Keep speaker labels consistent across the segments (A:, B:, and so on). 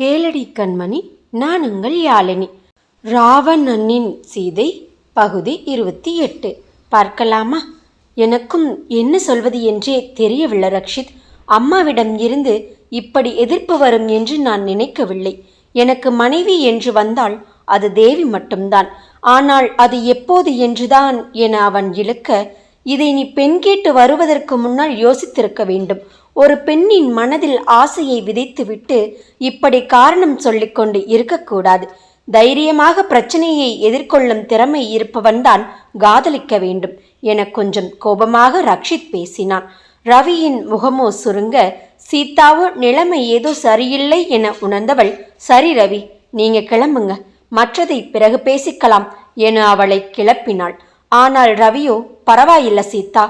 A: கேளடி கண்மணி நான் உங்கள் யாழினி. ராவணனின் சீதை பகுதி இருபத்தி எட்டு. பார்க்கலாமா? எனக்கும் என்ன சொல்வது என்றே தெரியவில்லை ரக்ஷித். அம்மாவிடம் இருந்து இப்படி எதிர்ப்பு வரும் என்று நான் நினைக்கவில்லை. எனக்கு மனைவி என்று வந்தால் அது தேவி மட்டும்தான். ஆனால் அது எப்போது என்றுதான் என அவன் இழுக்க இதை நீ பெண் கேட்டு வருவதற்கு முன்னால் யோசித்திருக்க வேண்டும். ஒரு பெண்ணின் மனதில் ஆசையை விதைத்துவிட்டு இப்படி காரணம் சொல்லிக்கொண்டு இருக்கக்கூடாது. தைரியமாக பிரச்சனையை எதிர்கொள்ளும் திறமை இருப்பவன்தான் காதலிக்க வேண்டும் என கொஞ்சம் கோபமாக ரக்ஷித் பேசினான். ரவியின் முகமோ சுருங்க சீதாவோ நிலைமை ஏதோ சரியில்லை என உணர்ந்தவள் சரி ரவி நீங்க கிளம்புங்க. மற்றதை பிறகு பேசிக்கலாம் என அவளை கிளப்பினாள். ஆனால் ரவியோ பரவாயில்ல சீதா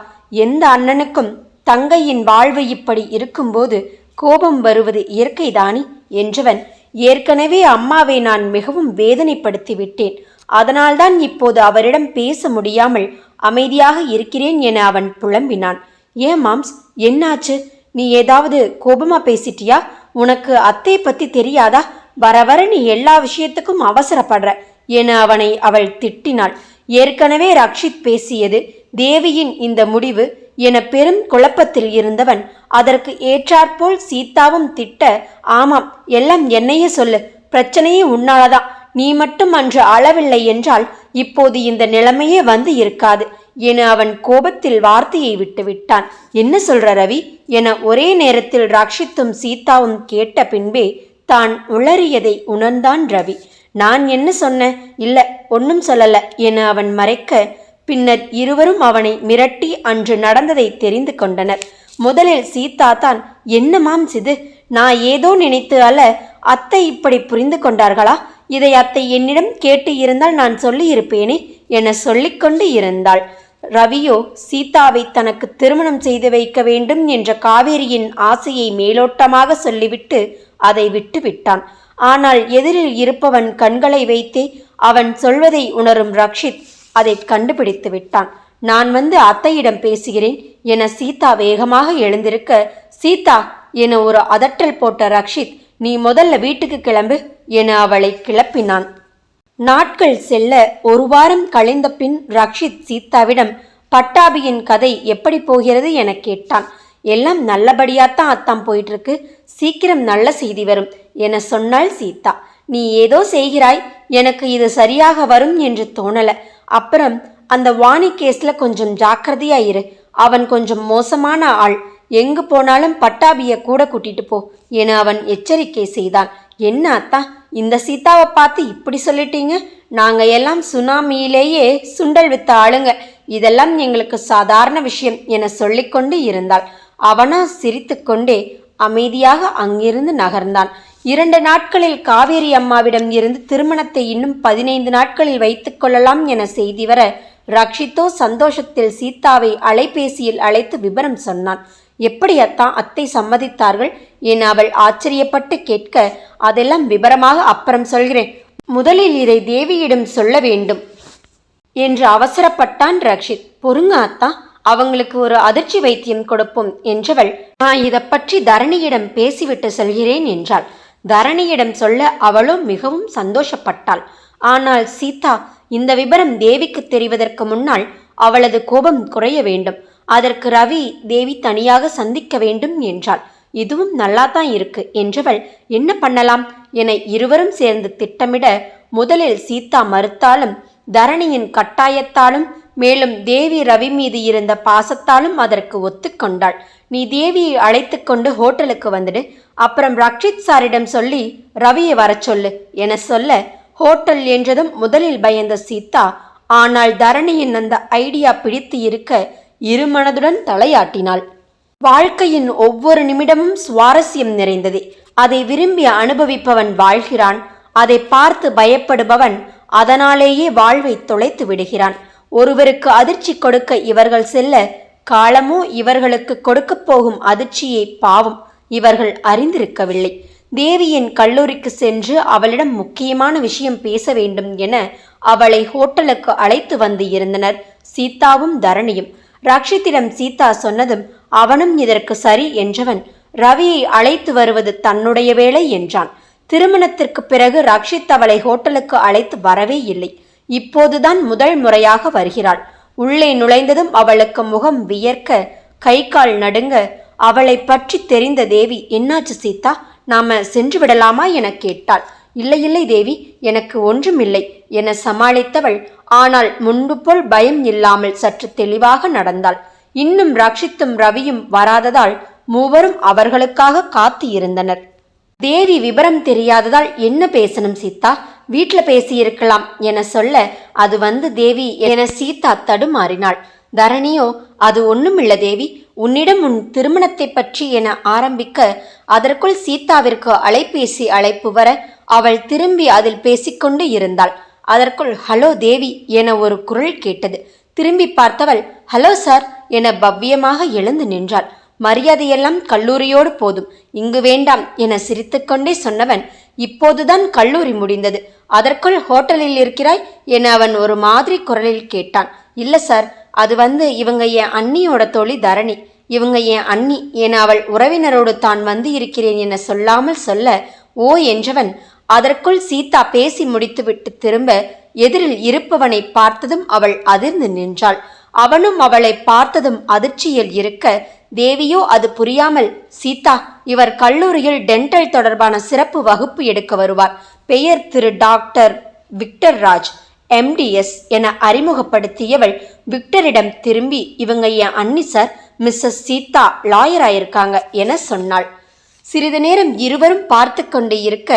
A: எந்த அண்ணனுக்கும் தங்கையின் வாழ்வு இப்படி இருக்கும்போது கோபம் வருவது இயற்கைதானி என்றவன் ஏற்கனவே அம்மாவை நான் மிகவும் வேதனைப்படுத்தி விட்டேன் அதனால்தான் இப்போது அவரிடம் பேச முடியாமல் அமைதியாக இருக்கிறேன் என அவன் புலம்பினான். ஏன் மாம்ஸ் என்னாச்சு? நீ ஏதாவது கோபமா பேசிட்டியா? உனக்கு அத்தை பத்தி தெரியாதா? வர வர நீ எல்லா விஷயத்துக்கும் அவசரப்படுற என அவனை அவள் திட்டினாள். ஏற்கனவே ரக்ஷித் பேசியது தேவியின் இந்த முடிவு என பெரும் குழப்பத்தில் இருந்தவன் அதற்கு ஏற்றாற்போல் சீதாவும் திட்ட ஆமாம் எல்லாம் என்னையே சொல்லு பிரச்சனையே உன்னாலதான் நீ மட்டும் அன்று அளவில்லை என்றால் இப்போது இந்த நிலைமையே வந்து இருக்காது என அவன் கோபத்தில் வார்த்தையை விட்டுவிட்டான் என்ன சொல்ற ரவி? என ஒரே நேரத்தில் ரக்ஷித்தும் சீதாவும் கேட்ட பின்பே தான் உளறியதை உணர்ந்தான் ரவி. நான் என்ன சொன்னேன் இல்ல ஒன்னும் சொல்லல என அவன் மறைக்க பின்னர் இருவரும் அவனை மிரட்டி அன்று நடந்ததை தெரிந்து கொண்டனர். முதலில் சீதா தான் என்னமாம் சிது? நான் ஏதோ நினைத்து அல்ல. அத்தை இப்படி புரிந்து கொண்டார்களா? இதை அத்தை என்னிடம் கேட்டு இருந்தால் நான் சொல்லியிருப்பேனே என சொல்லிக்கொண்டு இருந்தாள். ரவியோ சீதாவை தனக்கு திருமணம் செய்து வைக்க வேண்டும் என்ற காவேரியின் ஆசையை மேலோட்டமாக சொல்லிவிட்டு அதை விட்டு விட்டான் ஆனால் எதிரில் இருப்பவன் கண்களை வைத்தே அவன் சொல்வதை உணரும் ரக்ஷித் அதை கண்டுபிடித்து விட்டான். நான் வந்து அத்தையிடம் பேசுகிறேன். என சீதா வேகமாக எழுந்திருக்க சீதா என ஒரு அதட்டல் போட்ட ரக்ஷித் நீ முதல்ல வீட்டுக்கு கிளம்பு என அவளை கிளப்பினான். நாட்கள் செல்ல ஒரு வாரம் கழிந்த பின் ரக்ஷித் சீதாவிடம் பட்டாபியின் கதை எப்படி போகிறது என கேட்டான். எல்லாம் நல்லபடியாத்தான் அத்தான் போயிட்டு இருக்கு சீக்கிரம் நல்ல செய்தி வரும் என சொன்னாள் சீதா. நீ ஏதோ செய்கிறாய். எனக்கு இது சரியாக வரும் என்று தோணல. அப்புறம் அந்த வாணி கேஸில் கொஞ்சம் ஜாக்கிரதையாக இரு. அவன் கொஞ்சம் மோசமான ஆள். எங்கு போனாலும் பட்டாபியை கூட கூட்டிட்டு போ என அவன் எச்சரிக்கை செய்தான். என்ன அத்தா இந்த சீதாவை பார்த்து இப்படி சொல்லிட்டீங்க? நாங்கள் எல்லாம் சுனாமியிலேயே சுண்டல் வித்த ஆளுங்க. இதெல்லாம் எங்களுக்கு சாதாரண விஷயம் என சொல்லிக்கொண்டு இருந்தாள். அவனா சிரித்துக்கொண்டே அமைதியாக அங்கிருந்து நகர்ந்தான். இரண்டு நாட்களில் காவேரி அம்மாவிடம் இருந்து திருமணத்தை இன்னும் பதினைந்து நாட்களில் வைத்துக் கொள்ளலாம் என செய்தி வர ரக்ஷித்தோ சந்தோஷத்தில் சீதாவை அலைபேசியில் அழைத்து விபரம் சொன்னான். எப்படி அத்தான் அத்தை சம்மதித்தார்கள் என அவள் ஆச்சரியப்பட்டு கேட்க அதெல்லாம் விபரமாக அப்புறம் சொல்கிறேன். முதலில் இதை தேவியிடம் சொல்ல வேண்டும் என்று அவசரப்பட்டான் ரக்ஷித். பொறுங்க அத்தா அவங்களுக்கு ஒரு அதிர்ச்சி வைத்தியம் கொடுப்போம் என்றவள் நான் இதை பற்றி தரணியிடம் பேசிவிட்டு செல்கிறேன் என்றாள். தரணியிடம் சொல்ல அவளும் மிகவும் சந்தோஷப்பட்டாள். ஆனால் சீதா இந்த விபரம் தேவிக்கு தெரிவதற்கு முன்னால் அவளது கோபம் குறைய வேண்டும். அதற்கு ரவி தேவி தனியாக சந்திக்க வேண்டும் என்றாள். இதுவும் நல்லாதான் இருக்கு. என்றவள் என்ன பண்ணலாம்? என இருவரும் சேர்ந்து திட்டமிட முதலில் சீதா மறுத்தாலும் தரணியின் கட்டாயத்தாலும் மேலும் தேவி ரவி மீது இருந்த பாசத்தாலும் அதற்கு ஒத்துக்கொண்டாள். நீ தேவியை அழைத்து கொண்டு ஹோட்டலுக்கு வந்துடு. அப்புறம் ரக்ஷித் சாரிடம் சொல்லி ரவியை வரச் சொல்லு என சொல்ல ஹோட்டல் என்றதும் முதலில் பயந்த சீதா ஆனால் தரணியின் அந்த ஐடியா பிடித்து இருக்க இருமனதுடன் தலையாட்டினாள். வாழ்க்கையின் ஒவ்வொரு நிமிடமும் சுவாரஸ்யம் நிறைந்தது. அதை விரும்பி அனுபவிப்பவன் வாழ்கிறான். அதை பார்த்து பயப்படுபவன் அதனாலேயே வாழ்வை தொலைத்து விடுகிறான். ஒருவருக்கு அதிர்ச்சி கொடுக்க இவர்கள் செல்ல காலமோ இவர்களுக்கு கொடுக்கப் போகும் அதிர்ச்சியை பாவம். இவர்கள் அறிந்திருக்கவில்லை. தேவியின் கல்லூரிக்கு சென்று அவளிடம் முக்கியமான விஷயம் பேச வேண்டும் என அவளை ஹோட்டலுக்கு அழைத்து வந்து இருந்தனர். சீதாவும் தரணியும். ரக்ஷித்திடம் சீதா சொன்னதும் அவனும் இதற்கு சரி என்றவன் ரவியை அழைத்து வருவது தன்னுடைய வேலை என்றான். திருமணத்திற்கு பிறகு ரக்ஷித் அவளை ஹோட்டலுக்கு அழைத்து வரவே இல்லை. இப்போதுதான் முதல் முறையாக வருகிறாள். உள்ளே நுழைந்ததும் அவளுக்கு முகம் வியர்க்க கை கால் நடுங்க அவளை பற்றி தெரிந்த தேவி என்னாச்சு சீதா? நாம சென்று விடலாமா? என கேட்டாள். இல்லை இல்லை தேவி எனக்கு ஒன்றுமில்லை என சமாளித்தவள் ஆனால் முன்பு போல் பயம் இல்லாமல் சற்று தெளிவாக நடந்தாள். இன்னும் ரக்ஷித்தும் ரவியும் வராததால் மூவரும் அவர்களுக்காக காத்து இருந்தனர். தேவி விபரம் தெரியாததால் என்ன பேசணும் சீதா? வீட்டில் பேசியிருக்கலாம் என சொல்ல அது வந்து தேவி என சீதா தடுமாறினாள். தரணியோ அது ஒன்றுமில்ல தேவி உன்னிடம் உன் திருமணத்தை பற்றி என ஆரம்பிக்க அதற்குள் சீதாவிற்கு அலைபேசி அழைப்பு வர அவள் திரும்பி அதில் பேசிக்கொண்டு இருந்தாள். அதற்குள் ஹலோ தேவி என ஒரு குரல் கேட்டது. திரும்பி பார்த்தவள் ஹலோ சார் என பவ்யமாக எழுந்து நின்றாள். மரியாதையெல்லாம் கல்லூரியோடு போதும். இங்கு வேண்டாம் என சிரித்துக்கொண்டே சொன்னவன் இப்போதுதான் கல்லூரி முடிந்தது. அதற்குள் ஹோட்டலில் இருக்கிறாய் என அவன் ஒரு மாதிரி குரலில் கேட்டான். இல்லை சார் அது வந்து இவங்க என் அண்ணியோட தோழி தரணி. இவங்க என் அண்ணி என அவள் உறவினரோடு தான் வந்து இருக்கிறேன் என சொல்லாமல் சொல்ல ஓ என்றவன் அதற்குள் சீதா பேசி முடித்துவிட்டு திரும்ப எதிரில் இருப்பவனை பார்த்ததும் அவள் அதிர்ந்து நின்றாள். அவனும் அவளை பார்த்ததும் அதிர்ச்சியில் இருக்க தேவியோ அது புரியாமல் சீதா இவர் கல்லூரியில் டென்டல் தொடர்பான சிறப்பு வகுப்பு எடுக்க வருவார். பெயர் திரு. டாக்டர். விக்டர் ராஜ் எம்டிஎஸ் என அறிமுகப்படுத்தியவள் விக்டரிடம் திரும்பி இவங்க என் அண்ணி சார். மிஸ்ஸஸ் சீதா லாயர் ஆயிருக்காங்க என சொன்னாள். சிறிது நேரம் இருவரும் பார்த்து கொண்டு இருக்க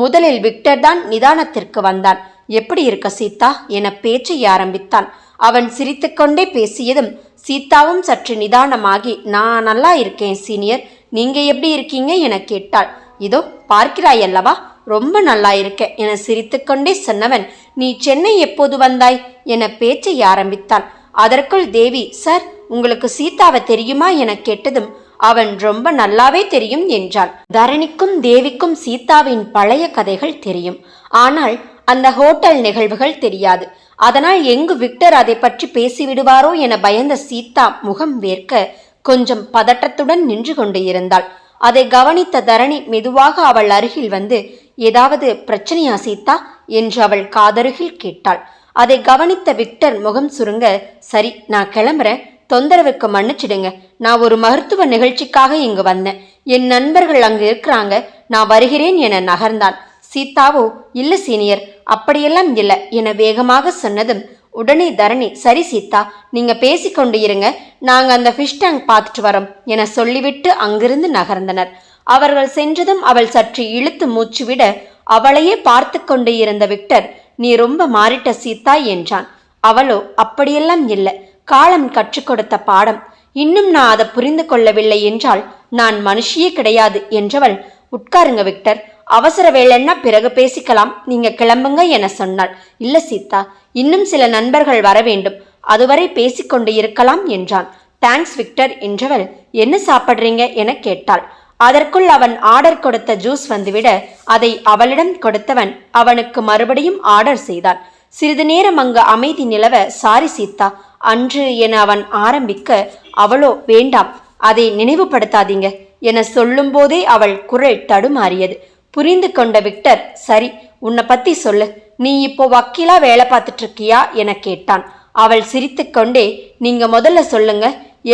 A: முதலில் விக்டர் தான் நிதானத்திற்கு வந்தான். எப்படி இருக்க சீதா? என பேச்சை ஆரம்பித்தான். அவன் சிரித்துக்கொண்டே பேசியதும் சீதாவும் சற்று நிதானமாகி நான் நல்லா இருக்கேன் சீனியர். நீங்க எப்படி இருக்கீங்க? என கேட்டாள். இதோ பார்க்கிறாய் அல்லவா ரொம்ப நல்லா இருக்க என சிரித்துக்கொண்டே சொன்னவன் நீ சென்னை எப்போது வந்தாய்? என பேச்சை ஆரம்பித்தான். அதற்குள் தேவி சார் உங்களுக்கு சீதாவை தெரியுமா என கேட்டதும் அவன் ரொம்ப நல்லாவே தெரியும் என்றாள். தரணிக்கும் தேவிக்கும் சீதாவின் பழைய கதைகள் தெரியும். ஆனால் அந்த ஹோட்டல் நிகழ்வுகள் தெரியாது. அதனால் எங்கு விக்டர் அதை பற்றி பேசிவிடுவாரோ என பயந்த சீதா முகம் வேர்க்க கொஞ்சம் பதட்டத்துடன் நின்று கொண்டு இருந்தாள். அதை கவனித்த தரணி மெதுவாக அவள் அருகில் வந்து ஏதாவது பிரச்சனையா சீதா? என்று அவள் காதருகில் கேட்டாள். அதை கவனித்த விக்டர் முகம் சுருங்க சரி நான் கிளம்புறேன். தொந்தரவுக்கு மன்னிச்சிடுங்க. நான் ஒரு மருத்துவ நிகழ்ச்சிக்காக இங்கு வந்தேன். என் நண்பர்கள் அங்கு இருக்கிறாங்க. நான் வருகிறேன் என நகர்ந்தான். சீதாவோ இல்லை சீனியர் அப்படியெல்லாம் இல்லை என வேகமாக சொன்னதும் உடனே தரணி சரி சீதா நீங்க பேசிக்கொண்டு இருங்க. நாங்க அந்த ஃபிஷ் டேங்க் பார்த்துட்டு வரோம் என சொல்லிவிட்டு அங்கிருந்து நகர்ந்தனர். அவர்கள் சென்றதும் அவள் சற்று இழுத்து மூச்சுவிட அவளையே பார்த்து கொண்டு இருந்த விக்டர் நீ ரொம்ப மாறிட்ட சீதா என்றான். அவளோ அப்படியெல்லாம் இல்லை. காலம் கற்றுக் கொடுத்த பாடம். இன்னும் நான் அதை புரிந்து கொள்ளவில்லை என்றால் நான் மனுஷியே கிடையாது என்றவள் உட்காருங்க விக்டர். அவசர வேலைன்னா பிறகு பேசிக்கலாம். நீங்க கிளம்புங்க என சொன்னாள். இல்ல சீதா. இன்னும் சில நண்பர்கள் வர வேண்டும். அதுவரை பேசிக்கொண்டு இருக்கலாம் என்றான். தேங்க்ஸ் விக்டர் என்றவள் என்ன சாப்பிட்றீங்க? என கேட்டாள். அதற்குள் அவன் ஆர்டர் கொடுத்த ஜூஸ் வந்துவிட அதை அவளிடம் கொடுத்தவன் அவனுக்கு மறுபடியும் ஆர்டர் செய்தான். சிறிது நேரம் அங்கு அமைதி நிலவ சாரி சீதா. அன்று என அவன் ஆரம்பிக்க அவளோ வேண்டாம் அதை நினைவுபடுத்தாதீங்க என சொல்லும்போதே அவள் குரல் தடுமாறியது. புரிந்து கொண்ட விக்டர் சரி உன்னை பத்தி சொல்லு. நீ இப்போ வக்கீலா வேலை பார்த்துட்டு இருக்கியா என கேட்டான். அவள் சிரித்துக்கொண்டே நீங்க முதல்ல சொல்லுங்க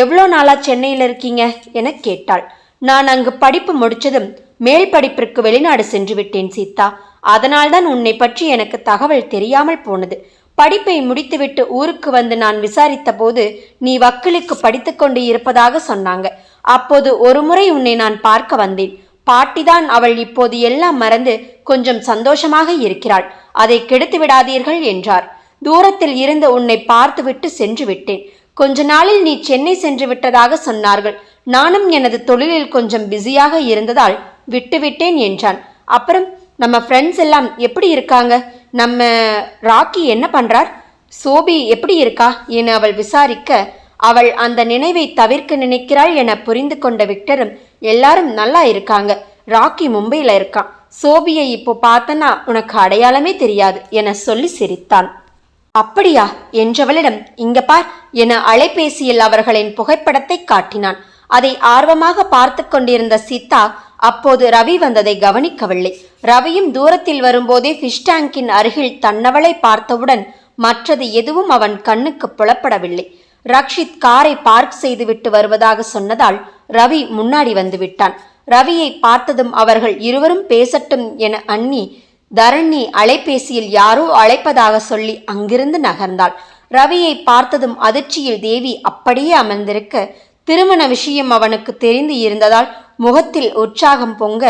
A: எவ்வளோ நாளா சென்னையில் இருக்கீங்க? என கேட்டாள். நான் அங்கு படிப்பு முடிச்சதும் மேல் படிப்பிற்கு வெளிநாடு சென்று விட்டேன் சீதா. அதனால்தான் உன்னை பற்றி எனக்கு தகவல் தெரியாமல் போனது. படிப்பை முடித்துவிட்டு ஊருக்கு வந்து நான் விசாரித்த போது நீ வக்கீலுக்கு படித்துக்கொண்டு இருப்பதாக சொன்னாங்க. அப்போது ஒருமுறை உன்னை நான் பார்க்க வந்தேன். பாட்டிதான் அவள் இப்போது எல்லாம் மறந்து கொஞ்சம் சந்தோஷமாக இருக்கிறாள். அதை கெடுத்து விடாதீர்கள் என்றார். தூரத்தில் இருந்து உன்னை பார்த்துவிட்டு சென்று விட்டேன். கொஞ்ச நாளில் நீ சென்னை சென்று விட்டதாக சொன்னார்கள். நானும் எனது தொழிலில் கொஞ்சம் பிஸியாக இருந்ததால் விட்டுவிட்டேன் என்றான். அப்புறம் நம்ம ஃப்ரெண்ட்ஸ் எல்லாம் எப்படி இருக்காங்க? நம்ம ராக்கி என்ன பண்ணுறார் சோபி எப்படி இருக்கா? என அவள் விசாரிக்க அவள் அந்த நினைவை தவிர்க்க நினைக்கிறாள் என புரிந்து கொண்ட விக்டரும் எல்லாரும் நல்லா இருக்காங்க. ராக்கி மும்பையில் இருக்கான். சோபியை இப்போ பார்த்தனா உனக்கு அடையாளமே தெரியாது என சொல்லி சிரித்தான். அப்படியா? என்றவளிடம் இங்க பார் என அலைபேசியில் அவர்களின் புகைப்படத்தை காட்டினான். அதை ஆர்வமாக பார்த்து கொண்டிருந்த சீதா அப்போது ரவி வந்ததை கவனிக்கவில்லை. ரவியும் தூரத்தில் வரும்போதே ஃபிஷ் டேங்கின் அருகில் தன்னவளை பார்த்தவுடன் மற்றது எதுவும் அவன் கண்ணுக்கு புலப்படவில்லை. ரக்ஷித் காரை பார்க் செய்துவிட்டு வருவதாக சொன்னதால் ரவி முன்னாடி வந்து விட்டான். ரவியை பார்த்ததும் அவர்கள் இருவரும் பேசட்டும் என அண்ணி தரணி அலைபேசியில் யாரோ அழைப்பதாக சொல்லி அங்கிருந்து நகர்ந்தாள். ரவியை பார்த்ததும் அதிர்ச்சியில் தேவி அப்படியே அமர்ந்திருக்க திருமண விஷயம் அவனுக்கு தெரிந்து இருந்ததால் முகத்தில் உற்சாகம் பொங்க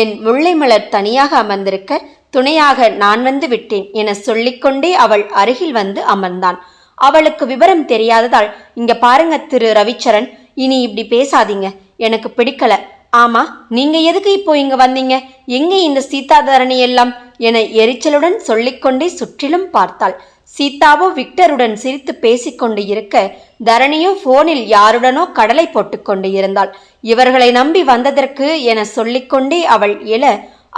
A: என் முல்லை மலர் தனியாக அமர்ந்திருக்க துணையாக நான் வந்து விட்டேன் என சொல்லிக்கொண்டே அவள் அருகில் வந்து அமர்ந்தான். அவளுக்கு விவரம் தெரியாததால் இங்க பாருங்க திரு ரவிச்சரன் இனி இப்படி பேசாதீங்க எனக்கு பிடிக்கல. ஆமா நீங்க எதுக்கு இப்போ இங்க வந்தீங்க? எங்கே இந்த சீதாதரணி எல்லாம் என எரிச்சலுடன் சொல்லிக்கொண்டே சுற்றிலும் பார்த்தாள். சீதாவோ விக்டருடன் சிரித்து பேசிக்கொண்டு இருக்க தரணியோ போனில் யாருடனோ கடலை போட்டுக்கொண்டு இருந்தாள். இவர்களை நம்பி வந்ததற்கு என சொல்லிக்கொண்டே அவள் எழ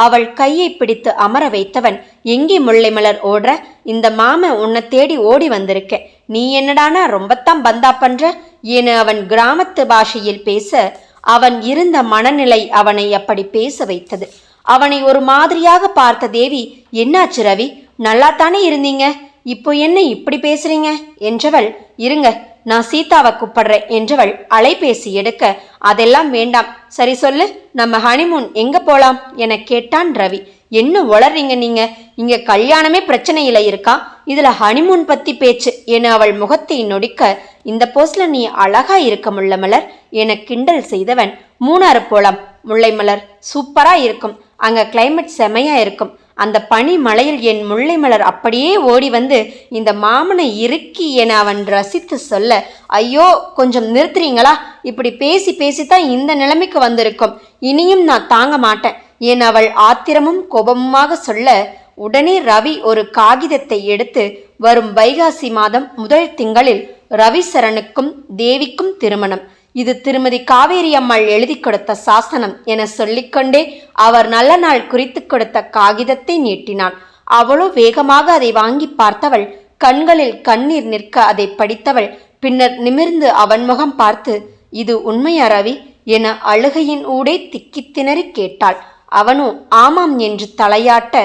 A: அவள் கையை பிடித்து அமர வைத்தவன் எங்கே முல்லை மலர் ஓடுற இந்த மாம உன்னை தேடி ஓடி வந்திருக்க. நீ என்னடானா ரொம்பத்தான் பந்தா பண்ற? என அவன் கிராமத்து பாஷையில் பேச அவன் இருந்த மனநிலை அவனை அப்படி பேச வைத்தது. அவனை ஒரு மாதிரியாக பார்த்த தேவி என்னாச்சு ரவி? நல்லாத்தானே இருந்தீங்க? இப்போ என்ன இப்படி பேசுறீங்க? என்றவள் இருங்க நான் சீதாவை கூப்பிடுறேன் என்றவள் அலைபேசி எடுக்க அதெல்லாம் வேண்டாம். சரி சொல்லு நம்ம ஹனிமூன் எங்க போலாம்? என கேட்டான் ரவி. என்ன உளறீங்க நீங்க? இங்க கல்யாணமே பிரச்சனையில இருக்கா? இதுல ஹனிமூன் பத்தி பேச்சு என அவள் முகத்தை நொடிக்க இந்த போஸ்ல நீ அழகா இருக்க முள்ள மலர் என கிண்டல் செய்தவன் மூணாறு போலாம் முல்லை மலர். சூப்பரா இருக்கும். அங்க கிளைமேட் செமையா இருக்கும். அந்த பனி மலையில் என் முல்லை மலர் அப்படியே ஓடி வந்து இந்த மாமனை இறுக்கி என அவன் ரசித்து சொல்ல ஐயோ கொஞ்சம் நிறுத்துறீங்களா? இப்படி பேசி பேசித்தான் இந்த நிலைமைக்கு வந்திருக்கும். இனியும் நான் தாங்க மாட்டேன். என் அவள் ஆத்திரமும் கோபமுமாக சொல்ல உடனே ரவி ஒரு காகிதத்தை எடுத்து வரும் வைகாசி மாதம் முதல் திங்களில் ரவிசரனுக்கும் தேவிக்கும் திருமணம். இது திருமதி காவேரி அம்மாள் எழுதி கொடுத்த சாசனம் என சொல்லிக்கொண்டே அவர் நல்ல நாள் குறித்து கொடுத்த காகிதத்தை நீட்டினான். அவளோ வேகமாக அதை வாங்கி பார்த்தவள் கண்களில் கண்ணீர் நிற்க அதை படித்தவள் பின்னர் நிமிர்ந்து அவன் முகம் பார்த்து இது உண்மையா ரவி? என அழுகையின் ஊடே திக்கித் திணறி கேட்டாள். அவனோ ஆமாம் என்று தலையாட்ட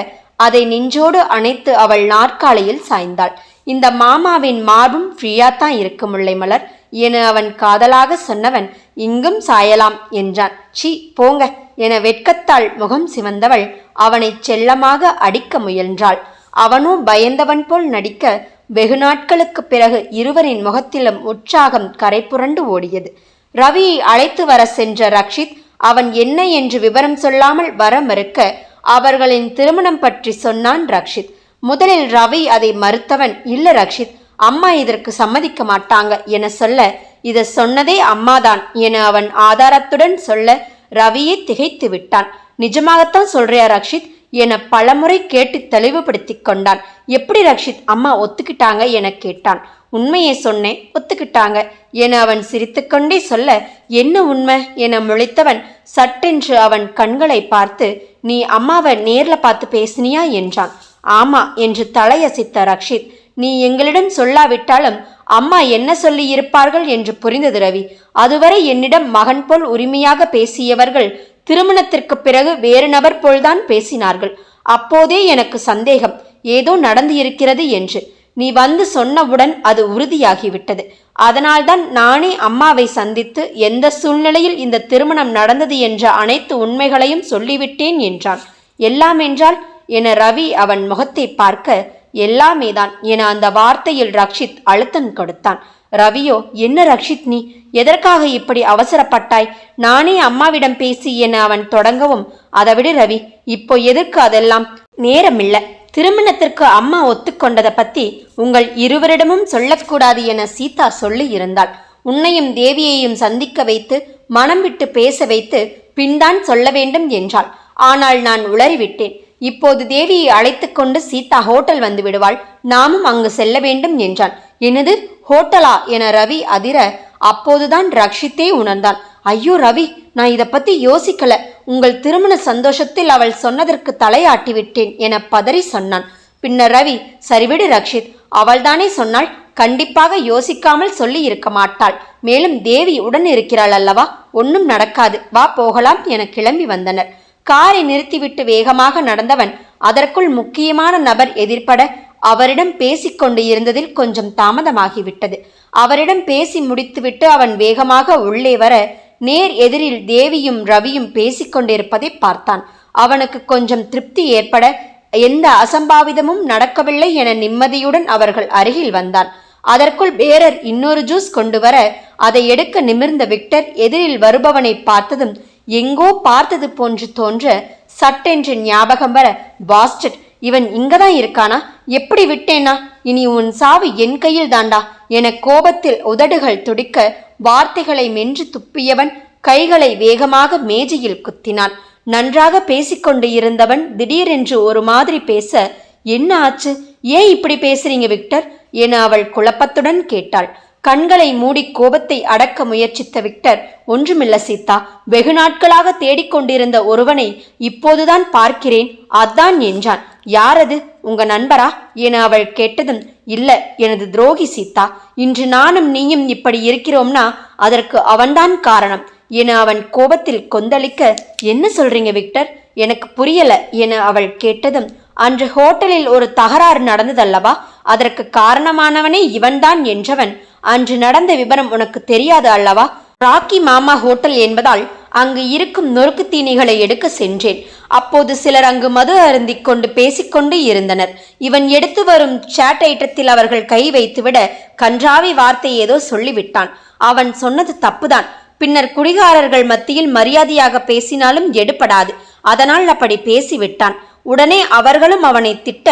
A: அதை நெஞ்சோடு அணைத்து அவள் நாற்காலியில் சாய்ந்தாள். இந்த மாமாவின் மார்பும் ஃப்ரீயா தான் இருக்கு முல்லை மலர் என அவன் காதலாக சொன்னவன் இங்கும் சாயலாம் என்றான். சி போங்க என வெட்கத்தால் முகம் சிவந்தவள் அவனை செல்லமாக அடிக்க முயன்றாள். அவனோ பயந்தவன் போல் நடிக்க வெகு நாட்களுக்கு பிறகு இருவரின் முகத்திலும் உற்சாகம் கரை புரண்டு ஓடியது. ரவியை அழைத்து வர சென்ற ரக்ஷித் அவன் என்ன என்று விவரம் சொல்லாமல் வர மறுக்க அவர்களின் திருமணம் பற்றி சொன்னான் ரக்ஷித். முதலில் ரவி அதை மறுத்தவன் இல்ல ரக்ஷித் அம்மா இதற்கு சம்மதிக்க மாட்டாங்க என சொல்ல இதை சொன்னதே அம்மாதான் என அவன் ஆதாரத்துடன் சொல்ல ரவியை திகைத்து விட்டான். நிஜமாகத்தான் சொல்றியா ரக்ஷித்? என பலமுறை கேட்டு தெளிவுபடுத்தி கொண்டான். எப்படி ரக்ஷித்? அம்மா ஒத்துக்கிட்டாங்க என கேட்டான். உண்மையை சொன்னேன் ஒத்துக்கிட்டாங்க என அவன் சிரித்துக்கொண்டே சொல்ல என்ன உண்மை? என முழித்தவன் சட்டென்று அவன் கண்களை பார்த்து நீ அம்மாவை நேர்ல பார்த்து பேசினியா? என்றான். ஆமா என்று தலையசித்த ரக்ஷித் நீ எங்களிடம் சொல்லாவிட்டாலும் அம்மா என்ன சொல்லியிருப்பார்கள் என்று புரிந்தது ரவி. அதுவரை என்னிடம் மகன் போல் உரிமையாக பேசியவர்கள் திருமணத்திற்கு பிறகு வேறு நபர் போல்தான் பேசினார்கள். அப்போதே எனக்கு சந்தேகம் ஏதோ நடந்து இருக்கிறது என்று. நீ வந்து சொன்னவுடன் அது உறுதியாகிவிட்டது. அதனால்தான் நானே அம்மாவை சந்தித்து எந்த சூழ்நிலையில் இந்த திருமணம் நடந்தது என்ற அனைத்து உண்மைகளையும் சொல்லிவிட்டேன் என்றான். எல்லாம் என்றால் என ரவி அவன் முகத்தை பார்க்க எல்லாமேதான் என அந்த வார்த்தையில் ரக்ஷித் அழுத்தம் கொடுத்தான். ரவியோ என்ன ரக்ஷித் நீ? எதற்காக இப்படி அவசரப்பட்டாய்? நானே அம்மாவிடம் பேசி என அவன் தொடங்கவும். அதைவிடு ரவி இப்போ எதற்கு அதெல்லாம்? நேரமில்ல. திருமணத்திற்கு அம்மா ஒத்துக்கொண்டதை பத்தி உங்கள் இருவரிடமும் சொல்லக்கூடாது என சீதா சொல்லி இருந்தாள். உன்னையும் தேவியையும் சந்திக்க வைத்து மனம் விட்டு பேச வைத்து பின்தான் சொல்ல வேண்டும் என்றாள். ஆனால் நான் உளறிவிட்டேன். இப்போது தேவியை அழைத்து கொண்டு சீதா ஹோட்டல் வந்து விடுவாள். நாமும் அங்கு செல்ல வேண்டும் என்றான். எனது ஹோட்டலா? என ரவி அதிர அப்போதுதான் ரக்ஷித்தே உணர்ந்தான் ஐயோ ரவி நான் இதை பத்தி யோசிக்கல. உங்கள் திருமண சந்தோஷத்தில் அவள் சொன்னதற்கு தலையாட்டி விட்டேன் என பதறி சொன்னான். பின்னர் ரவி சரிவிடு ரக்ஷித். அவள்தானே சொன்னாள் கண்டிப்பாக யோசிக்காமல் சொல்லி இருக்க மாட்டாள். மேலும் தேவி உடன் இருக்கிறாள் அல்லவா? ஒன்றும் நடக்காது. வா போகலாம் என கிளம்பி வந்தனர். காரை நிறுத்திவிட்டு வேகமாக நடந்தவன் அதற்குள் முக்கியமான நபர் எதிர்ப்பட அவரிடம் பேசிக்கொண்டு இருந்ததில் கொஞ்சம் தாமதமாகிவிட்டது. அவரிடம் பேசி முடித்துவிட்டு அவன் வேகமாக உள்ளே வர நேர் எதிரில் தேவியும் ரவியும் பேசிக்கொண்டிருப்பதை பார்த்தான். அவனுக்கு கொஞ்சம் திருப்தி ஏற்பட எந்த அசம்பாவிதமும் நடக்கவில்லை என நிம்மதியுடன் அவர்கள் அருகில் வந்தான். அதற்குள் பேரர் இன்னொரு ஜூஸ் கொண்டு வர அதை எடுக்க நிமிர்ந்த விக்டர் எதிரில் வருபவனை பார்த்ததும் எங்கோ பார்த்தது போன்று தோன்ற சட்டென்று ஞாபகம் வர பாஸ்டர் இவன் இங்கதான் இருக்கானா? எப்படி விட்டேனா? இனி உன் சாவு என் கையில் தாண்டா என கோபத்தில் உதடுகள் துடிக்க வார்த்தைகளை மென்று துப்பியவன் கைகளை வேகமாக மேஜையில் குத்தினான். நன்றாக பேசிக்கொண்டு இருந்தவன் திடீரென்று ஒரு மாதிரி பேச என்ன ஆச்சு? ஏன் இப்படி பேசுறீங்க விக்டர்? என அவள் குழப்பத்துடன் கேட்டாள். கண்களை மூடி கோபத்தை அடக்க முயற்சித்த விக்டர் ஒன்றுமில்ல சீதா வெகு நாட்களாக தேடிக்கொண்டிருந்த ஒருவனை இப்போதுதான் பார்க்கிறேன் அதான் என்றான். யாரது? உங்க நண்பரா? என அவள் கேட்டதும் இல்ல எனது துரோகி சீதா. இன்று நானும் நீயும் இப்படி இருக்கிறோம்னா அதற்கு அவன்தான் காரணம் என அவன் கோபத்தில் கொந்தளிக்க என்ன சொல்றீங்க விக்டர்? எனக்கு புரியல என அவள் கேட்டதும் அன்று ஹோட்டலில் ஒரு தகராறு நடந்ததல்லவா? அதற்கு காரணமானவனே இவன்தான் என்றவன் அன்று நடந்த விவரம் உனக்கு தெரியாது அல்லவா? ராக்கி மாமா ஹோட்டல் என்பதால் அங்கு இருக்கும் நொறுக்கு தீனிகளை எடுக்க சென்றேன். அப்போது சிலர் அங்கு மது அருந்திக் கொண்டு பேசிக்கொண்டு இருந்தனர். இவன் எடுத்து வரும் சேட் ஐட்டத்தில் அவர்கள் கை வைத்துவிட கன்றாவி வார்த்தை ஏதோ சொல்லிவிட்டான். அவன் சொன்னது தப்புதான். பின்னர் குடிகாரர்கள் மத்தியில் மரியாதையாக பேசினாலும் எடுபடாது. அதனால் அப்படி பேசிவிட்டான். உடனே அவர்களும் அவனை திட்ட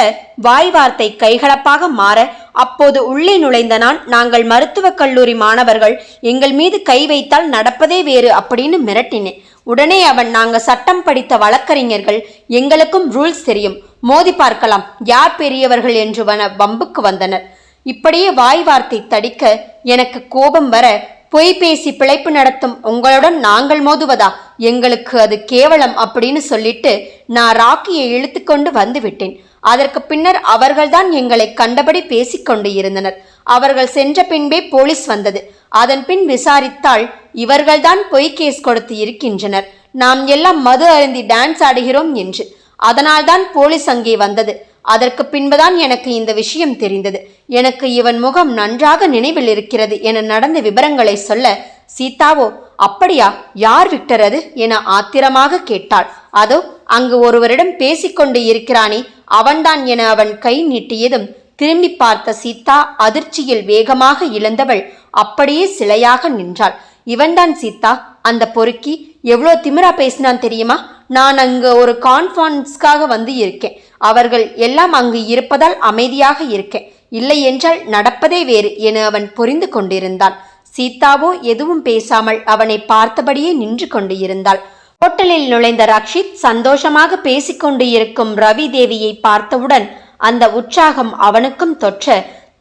A: வாய் வார்த்தை கைகலப்பாக மாற அப்போது உள்ளே நுழைந்த நான் நாங்கள் மருத்துவக் கல்லூரி மாணவர்கள் எங்கள் மீது கை வைத்தால் நடப்பதே வேறு அப்படின்னு மிரட்டினேன். உடனே அவன் நாங்க சட்டம் படித்த வழக்கறிஞர்கள் எங்களுக்கும் ரூல்ஸ் தெரியும் மோதி பார்க்கலாம் யார் பெரியவர்கள் என்று வன வம்புக்கு வந்தனர். இப்படியே வாய் வார்த்தை தடிக்க எனக்கு கோபம் வர பொய் பேசி பிழைப்பு நடத்தும் உங்களுடன் நாங்கள் மோதுவதா? எங்களுக்கு அது கேவலம் அப்படின்னு சொல்லிட்டு நான் ராக்கியை இழுத்துக்கொண்டு வந்து விட்டேன் அதற்கு பின்னர் அவர்கள்தான் எங்களை கண்டபடி பேசிக்கொண்டு இருந்தனர். அவர்கள் சென்ற பின்பே போலீஸ் வந்தது. அதன் பின் விசாரித்தால் இவர்கள்தான் பொய் கேஸ் கொடுத்து இருக்கின்றனர். நாம் எல்லாம் மது அருந்தி டான்ஸ் ஆடுகிறோம் என்று. அதனால்தான் போலீஸ் அங்கே வந்தது. அதற்கு பின்புதான் எனக்கு இந்த விஷயம் தெரிந்தது. எனக்கு இவன் முகம் நன்றாக நினைவில் இருக்கிறது என நடந்த விவரங்களை சொல்ல சீதாவோ அப்படியா? யார் விக்டர் அது? என ஆத்திரமாக கேட்டாள். அதோ அங்கு ஒருவரிடம் பேசிக்கொண்டு இருக்கிறானே அவன்தான் என அவன் கை நீட்டியதும் திரும்பி பார்த்த சீதா அதிர்ச்சியில் வேகமாக இழந்தவள் அப்படியே சிலையாக நின்றாள். இவன்தான் சீதா? அந்த பொறுக்கி? எவ்வளோ திமிரா பேசினான் தெரியுமா? நான் அங்கு ஒரு கான்ஃபரன்ஸ்க்காக வந்து இருக்கேன். அவர்கள் எல்லாம் அங்கு இருப்பதால் அமைதியாக இருக்கேன். இல்லை என்றால் நடப்பதே வேறு என அவன் புரிந்து கொண்டிருந்தான் சீதாவோ எதுவும் பேசாமல் அவனை பார்த்தபடியே நின்று கொண்டு இருந்தாள் ஹோட்டலில் நுழைந்த ரக்ஷித் சந்தோஷமாக பேசிக்கொண்டு இருக்கும் ரவி தேவியை பார்த்தவுடன் அந்த உற்சாகம் அவனுக்கும் தொற்ற.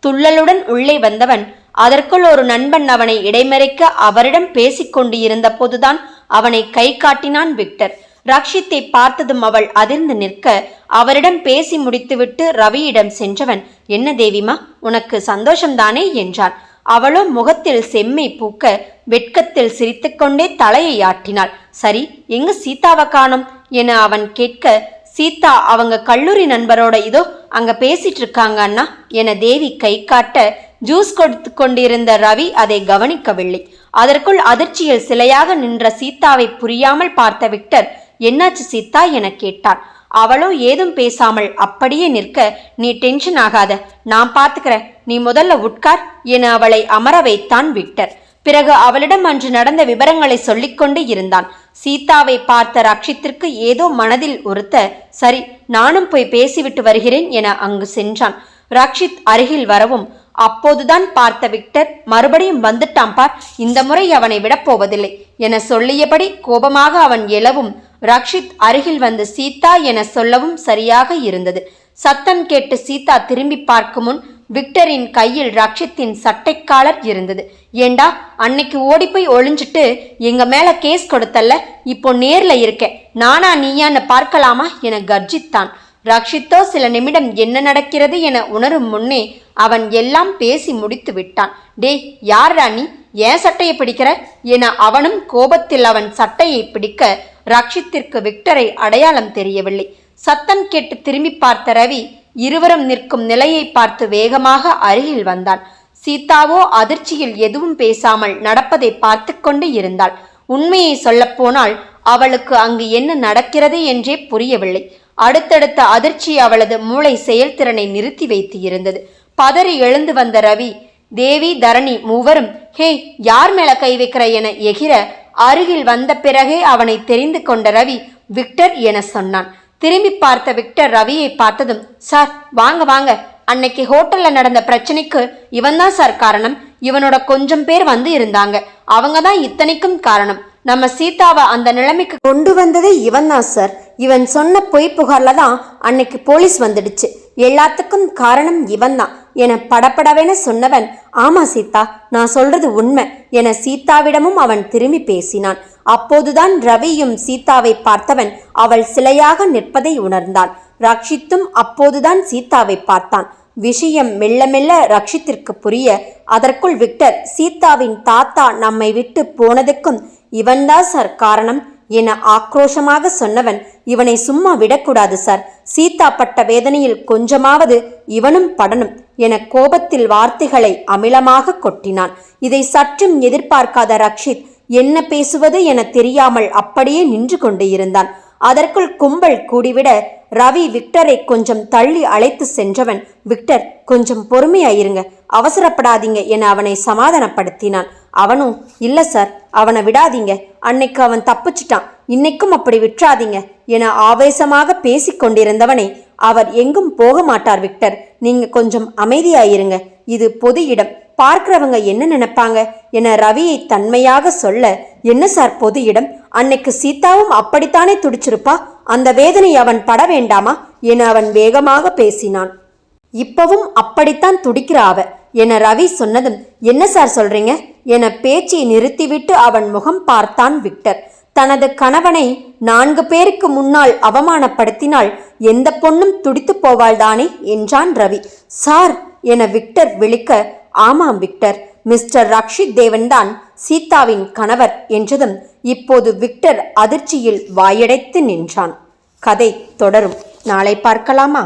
A: துள்ளலுடன் உள்ளே வந்தவன் அதற்குள் ஒரு நண்பன் அவனை இடைமறைக்க அவரிடம் பேசிக்கொண்டு இருந்த போதுதான் அவனை கை காட்டினான் விக்டர். ரக்ஷித்தை பார்த்ததும் அவள் அதிர்ந்து நிற்க அவரிடம் பேசி முடித்துவிட்டு ரவியிடம் சென்றவன் என்ன தேவிமா உனக்கு சந்தோஷம்தானே? என்றான் அவளோ முகத்தில் செம்மை பூக்க வெட்கத்தில் சிரித்துக்கொண்டே தலையை ஆட்டினாள். சரி எங்க சீதாவை காணும்? என அவன் கேட்க சீதா அவங்க கல்லூரி நண்பரோட இதோ அங்க பேசிட்டு இருக்காங்க அண்ணா என தேவி கை காட்ட ஜூஸ் கொடுத்து கொண்டிருந்த ரவி அதை கவனிக்கவில்லை. அதற்குள் அதிர்ச்சியில் சிலையாக நின்ற சீதாவை புரியாமல் பார்த்த விக்டர் என்னாச்சு சீதா என கேட்டாள். அவளோ ஏதும் பேசாமல் அப்படியே நிற்க நீ டென்ஷன் ஆகாத நான் பார்த்துக்கிறேன். நீ முதல்ல உட்கார் என அவளை அமர வைத்தான் விக்டர். பிறகு அவளிடம் அன்று நடந்த விவரங்களை சொல்லிக்கொண்டு இருந்தான். சீதாவை பார்த்த ரக்ஷித்திற்கு ஏதோ மனதில் ஒருத்த சரி நானும் போய் பேசிவிட்டு வருகிறேன் என அங்கு சென்றான். ரக்ஷித் அருகில் வரவும் அப்போதுதான் பார்த்த விக்டர் மறுபடியும் வந்துட்டான் பார். இந்த முறை அவனை விடப்போவதில்லை என சொல்லியபடி கோபமாக அவன் எழவும் ரக்ஷித் அருகில் வந்து சீதா என சொல்லவும் சரியாக இருந்தது. சத்தம் கேட்டு சீதா திரும்பி பார்க்கும் முன் விக்டரின் கையில் ரக்ஷித்தின் சட்டைக்காலர் இருந்தது. ஏண்டா அன்னைக்கு ஓடி போய் ஒளிஞ்சிட்டு எங்க மேல கேஸ் கொடுத்தல்ல? இப்போ நேர்ல இருக்க. நானா நீயான்னு பார்க்கலாமா? என கர்ஜித்தான். ரக்ஷித்தோ சில நிமிடம் என்ன நடக்கிறது? என உணரும் முன்னே அவன் எல்லாம் பேசி முடித்து விட்டான். டேய் யார் ராணி ஏன் சட்டையை பிடிக்கிற? என அவனும் கோபத்தில் அவன் சட்டையை பிடிக்க ரக்ஷித்திற்கு விக்டரை அடையாளம் தெரியவில்லை. சத்தம் கேட்டு திரும்பி பார்த்த ரவி இருவரும் நிற்கும் நிலையை பார்த்து வேகமாக அருகில் வந்தான். சீதாவோ அதிர்ச்சியில் எதுவும் பேசாமல் நடப்பதை பார்த்து கொண்டு இருந்தாள். உண்மையை சொல்லப்போனால் அவளுக்கு அங்கு என்ன நடக்கிறது என்றே புரியவில்லை. அடுத்தடுத்த அதிர்ச்சி அவளது மூளை செயல்திறனை நிறுத்தி வைத்து இருந்தது. பதறி எழுந்து வந்த ரவி தேவி தரணி மூவரும் ஹே யார் மேல கை வைக்கிற என எகிர அருகில் வந்த பிறகே அவனை தெரிந்து கொண்ட ரவி விக்டர் என சொன்னான். திரும்பி பார்த்த விக்டர் ரவியை பார்த்ததும் சார் வாங்க வாங்க. அன்னைக்கு ஹோட்டல்ல நடந்த பிரச்சனைக்கு இவன் தான் சார் காரணம். இவனோட கொஞ்சம் பேர் வந்து இருந்தாங்க. அவங்க தான் இத்தனைக்கும் காரணம். நம்ம சீதாவை அந்த நிலைமைக்கு கொண்டு வந்ததே இவன் தான் சார். இவன் சொன்ன பொய் புகார்ல தான் அன்னைக்கு போலீஸ் வந்துடுச்சு. எல்லாத்துக்கும் காரணம் இவன் தான். என படப்படவென சொன்னவன் ஆமா சீதா நான் சொல்றது உண்மை என சீதாவிடமும் அவன் திரும்பி பேசினான். அப்போதுதான் ரவியும் சீதாவை பார்த்தவன் அவள் சிலையாக நிற்பதை உணர்ந்தான். ரக்ஷித்தும் அப்போதுதான் சீதாவை பார்த்தான். விஷயம் மெல்ல மெல்ல ரக்ஷித்திற்கு புரிய அதற்குள் விக்டர் சீதாவின் தாத்தா நம்மை விட்டு போனதுக்கும் இவன்தான் சார் காரணம் என ஆக்ரோஷமாக சொன்னவன் இவனை சும்மா விடக்கூடாது சார். சீதா பட்ட வேதனையில் கொஞ்சமாவது இவனும் படணும் என கோபத்தில் வார்த்தைகளை அமிலமாக கொட்டினான். இதை சற்றும் எதிர்பார்க்காத ரக்ஷித் என்ன பேசுவது என தெரியாமல் அப்படியே நின்று கொண்டு இருந்தான். அதற்குள் கும்பல் கூடிவிட ரவி விக்டரை கொஞ்சம் தள்ளி அழைத்து சென்றவன் விக்டர் கொஞ்சம் பொறுமையாயிருங்க. அவசரப்படாதீங்க என அவனை சமாதானப்படுத்தினான். அவனும் இல்லை சார். அவனை விடாதீங்க. அன்னைக்கு அவன் தப்பிச்சிட்டான். இன்னைக்கும் அப்படி விட்டுறாதீங்க என ஆவேசமாக பேசிக்கொண்டிருந்தவனை அவர் எங்கும் போக மாட்டார் விக்டர். நீங்க கொஞ்சம் அமைதியாயிருங்க. இது பொது இடம். பார்க்கிறவங்க என்ன நினைப்பாங்க? என ரவியை தன்மையாக சொல்ல என்ன சார் பொது இடம்? அன்னைக்கு சீதாவும் அப்படித்தானே துடிச்சிருப்பா? அந்த வேதனை அவன் பட வேண்டாமா? என அவன் வேகமாக பேசினான். இப்பவும் அப்படித்தான் துடிக்கிற அவ என ரவி சொன்னதும் என்ன சார் சொல்றீங்க? என பேச்சை நிறுத்திவிட்டு அவன் முகம் பார்த்தான் விக்டர். தனது கணவனை நான்கு பேருக்கு முன்னால் அவமானப்படுத்தினால் எந்த பொண்ணும் துடித்து போவாள்தானே? என்றான் ரவி. சார் என விக்டர் விழிக்க ஆமாம் விக்டர். மிஸ்டர் ரக்ஷித் தேவன்தான் சீதாவின் கணவர் என்றதும் இப்போது விக்டர் அதிர்ச்சியில் வாயடைத்து நின்றான். கதை தொடரும். நாளை பார்க்கலாமா?